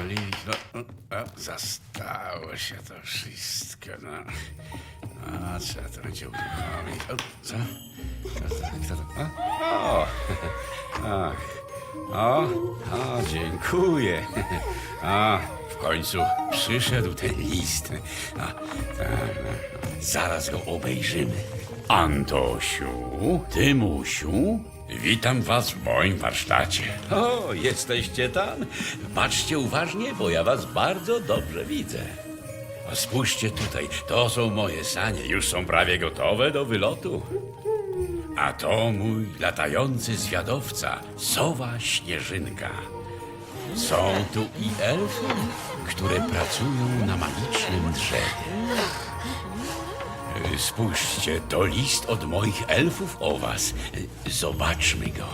olić. No, o, zastało się to wszystko. No. A, trzeba to będzie uruchomić. O, co? Kto to? Kto to? O, o, ach. o, o, dziękuję. A, w końcu przyszedł ten list. A, tak, no, zaraz go obejrzymy. Antosiu, Tymusiu, witam was w moim warsztacie. O, jesteście tam? Patrzcie uważnie, bo ja was bardzo dobrze widzę. O, Spójrzcie tutaj, to są moje sanie, już są prawie gotowe do wylotu. A to mój latający zwiadowca, sowa Śnieżynka. Są tu i elfy, które pracują na magicznym drzewie. Spójrzcie, to list od moich elfów o was. Zobaczmy go.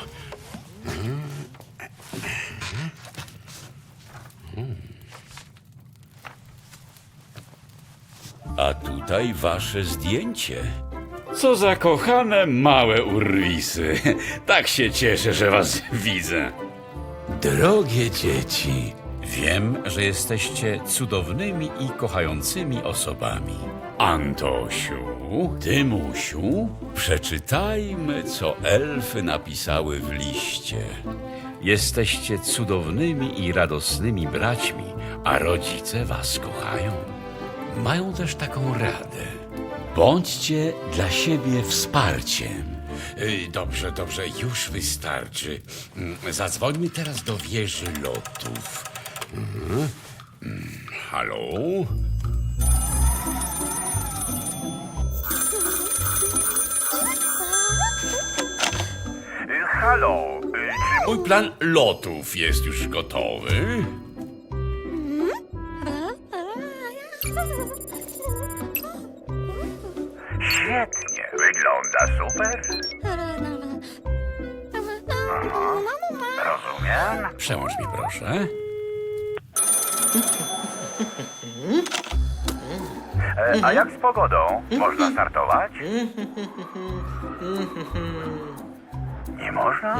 A tutaj wasze zdjęcie. Co za kochane małe urwisy. Tak się cieszę, że was widzę. Drogie dzieci, wiem, że jesteście cudownymi i kochającymi osobami. Antosiu, Tymusiu, przeczytajmy, co elfy napisały w liście. Jesteście cudownymi i radosnymi braćmi, a rodzice was kochają. Mają też taką radę. Bądźcie dla siebie wsparciem. Y, Dobrze, dobrze, już wystarczy. Mm, Zadzwońmy teraz do wieży lotów. Mhm. Halo? Halo, czy Mój plan lotów jest już gotowy. świetnie, wygląda super? Aha, rozumiem. Przełącz mi proszę. E, a jak z pogodą? Można startować? Nie można?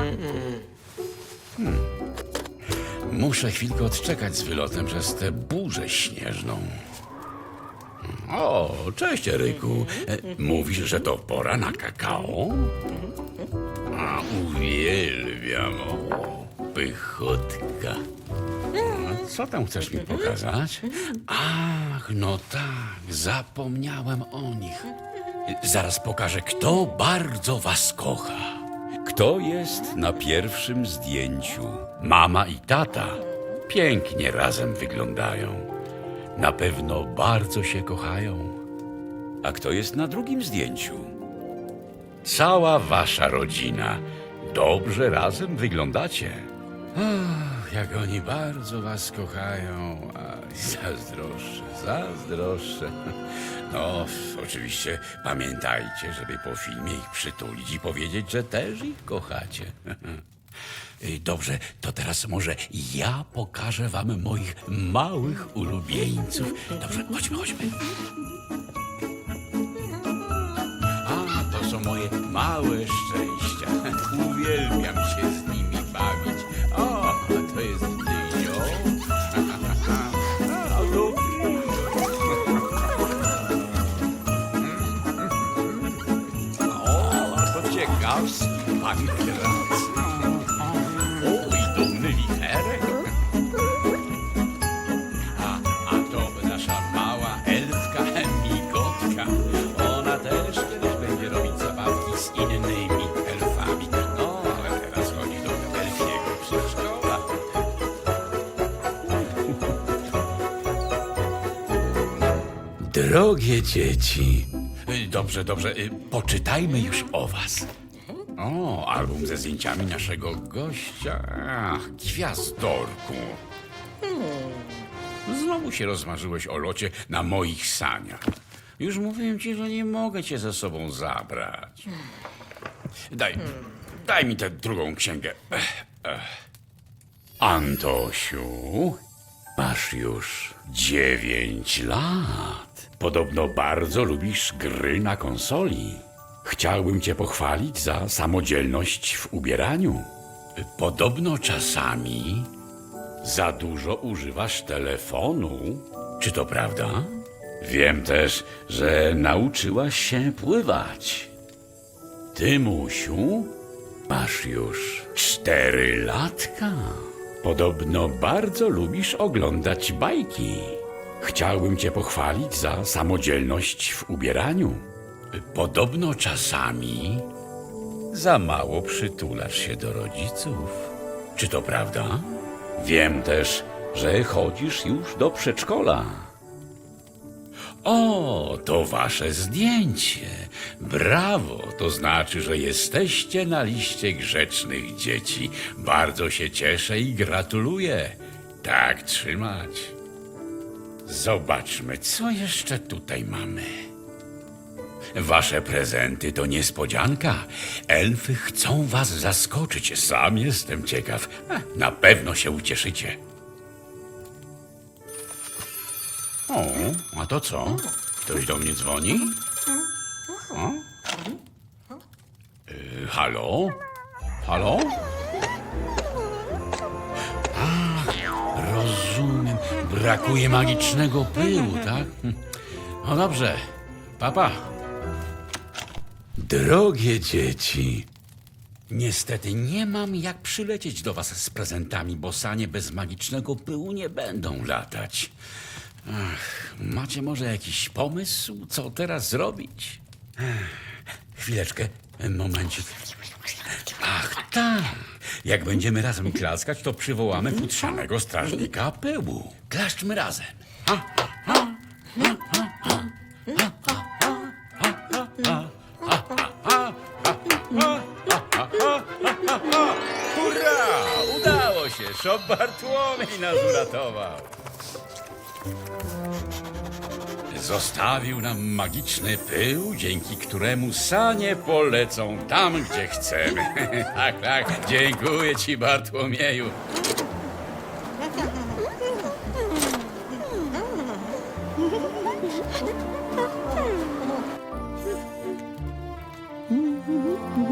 Muszę chwilkę odczekać z wylotem przez tę burzę śnieżną. O, cześć Eryku. E, Mówisz, że to pora na kakao? A, uwielbiam. O, pychotka. Co tam chcesz mi pokazać? Ach, no tak, zapomniałem o nich. Zaraz pokażę, kto bardzo was kocha. Kto jest na pierwszym zdjęciu? Mama i tata pięknie razem wyglądają. Na pewno bardzo się kochają. A kto jest na drugim zdjęciu? Cała wasza rodzina. Dobrze razem wyglądacie. Ach, jak oni bardzo was kochają. Aj, zazdroszczę, zazdroszczę. No, oczywiście pamiętajcie, żeby po filmie ich przytulić i powiedzieć, że też ich kochacie. Dobrze, to teraz może ja pokażę wam moich małych ulubieńców. Dobrze, chodźmy, chodźmy. A, to są moje małe szczęścia. Uwielbiam się ciekawski pan Krac. O, i dumny wicherek. A, a to nasza mała elfka Migotka. Ona też kiedyś będzie robić zabawki z innymi elfami. No, ale teraz chodzi do elfiego przedszkola. Drogie dzieci. Dobrze, dobrze, y, poczytajmy już o was. O, album ze zdjęciami naszego gościa. Ach, gwiazdorku. znowu się rozmarzyłeś o locie na moich saniach. Już mówiłem ci, że nie mogę cię ze sobą zabrać. Daj, daj mi tę drugą księgę. Ech, ech. Antosiu, masz już dziewięć lat. Podobno bardzo lubisz gry na konsoli. Chciałbym cię pochwalić za samodzielność w ubieraniu. Podobno czasami za dużo używasz telefonu. Czy to prawda? Wiem też, że nauczyłaś się pływać. Ty, Musiu, masz już cztery latka. Podobno bardzo lubisz oglądać bajki. Chciałbym cię pochwalić za samodzielność w ubieraniu. Podobno czasami za mało przytulasz się do rodziców. Czy to prawda? Wiem też, że chodzisz już do przedszkola. O, to wasze zdjęcie. Brawo, to znaczy, że jesteście na liście grzecznych dzieci. Bardzo się cieszę i gratuluję. Tak trzymać. Zobaczmy, co jeszcze tutaj mamy. Wasze prezenty to niespodzianka. Elfy chcą was zaskoczyć. Sam jestem ciekaw. Eh, Na pewno się ucieszycie. O, a to co? Ktoś do mnie dzwoni? O? Y, halo? Halo? Rozumiem. Brakuje magicznego pyłu, tak? No dobrze. Papa. Drogie dzieci, niestety nie mam jak przylecieć do was z prezentami, bo sanie bez magicznego pyłu nie będą latać. Ach, macie może jakiś pomysł, co teraz zrobić? Chwileczkę, momencik. Ach, tak. Jak będziemy razem klaskać, to przywołamy futrzanego strażnika pyłu. Klaszczmy razem. Hurra! Szop Bartłomiej nas uratował. Zostawił nam magiczny pył, dzięki któremu sanie polecą tam, gdzie chcemy. tak, tak. Dziękuję ci, Bartłomieju.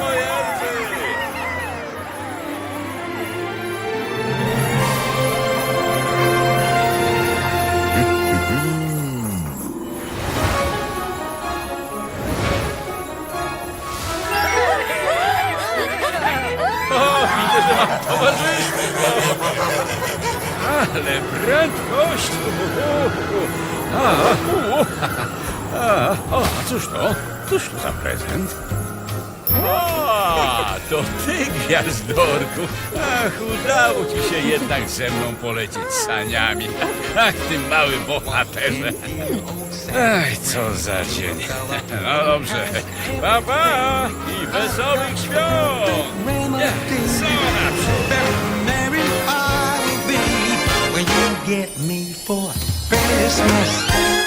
towarzystwo. Ale prędkość! A, u, a, o, a cóż to? Cóż to za prezent? O, to ty, gwiazdorku! Ach, udało ci się jednak ze mną polecieć saniami. Ach, ty mały bohaterze. Ach, co za dzień. No dobrze. Pa, pa i wesołych świąt! Merry I will be when you get me for Christmas?